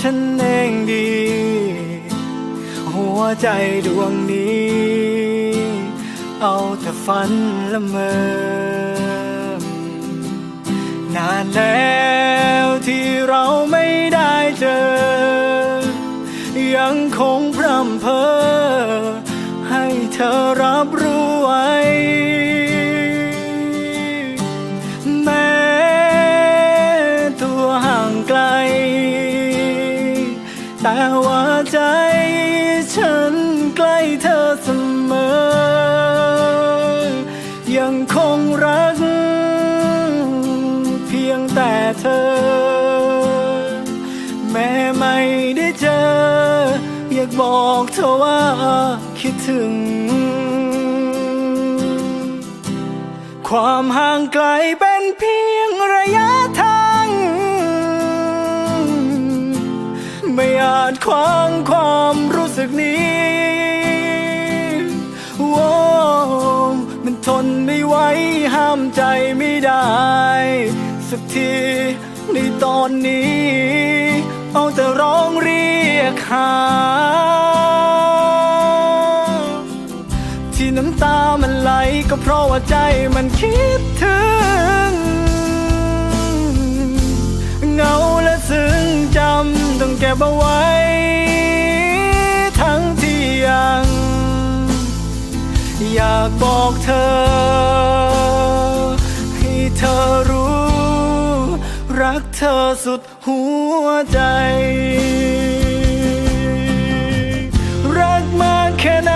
ฉันเองดี หัวใจดวงนี้ เอาแต่ฝันละเมอนานแล้วที่เราไม่ได้เจอ ยังคงพร่ำเพ้อให้เธอรับรู้ไว้ แต่ว่าใจฉันใกล้เธอเสมอ ยังคงรัก เพียงแต่เธอ แม้ไม่ได้เจอ อยากบอกเธอว่าคิดถึง ความห่างไกลเป็นเพียงระยะทาง ไม่อาจขวางความรู้สึกนี้โว้มันทนไม่ไหวห้ามใจไม่ได้ สักทีในตอนนี้ เอาแต่ร้องเรียกหา ที่น้ำตามันไหลก็เพราะว่าใจมันคิดถึง เงาและ ก็บเอาไว้ ทั้งที่ยัง อยากบอกเธอ ให้เธอรู้ รักเธอสุดหัวใจ รักมากแค่ไหน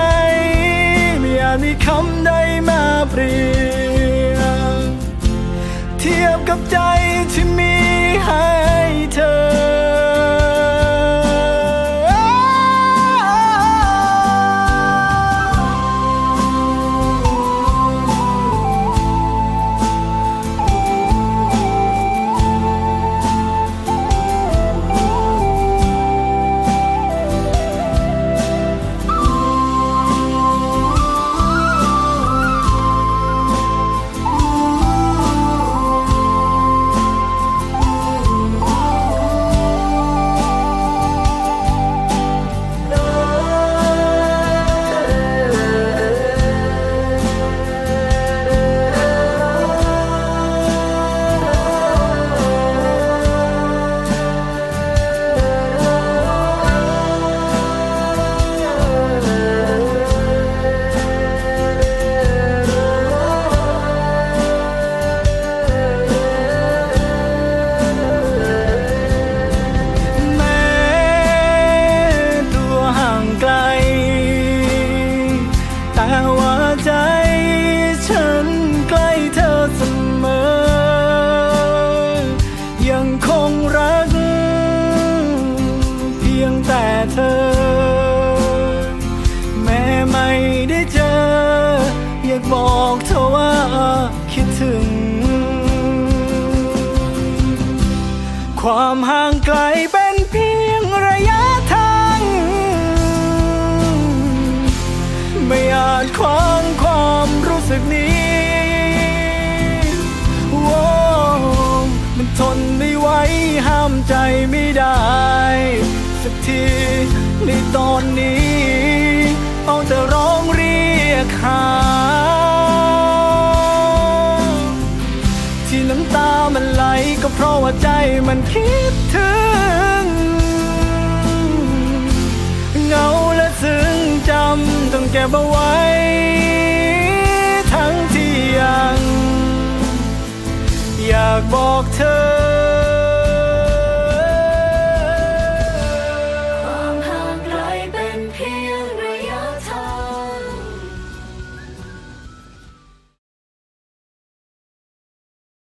ไม่อาจมีคำใดมาเปรียบเทียบกับใจที่มี ว่าใจฉันใกล้เธอเสมอ ยังคงรัก เพียงแต่เธอ แม้ไม่ได้เจอ อยากบอกเธอว่าคิดถึง ความห่างไกลเป็ ทีในตอนนี้ เอาแต่ร้องเรียกหา ที่น้ำตามันไหลก็เพราะว่าใจมันคิดถึง เงาและซึ้งจำต้องเก็บเอาไว้ ทั้งที่ยัง อยากบอกเธอ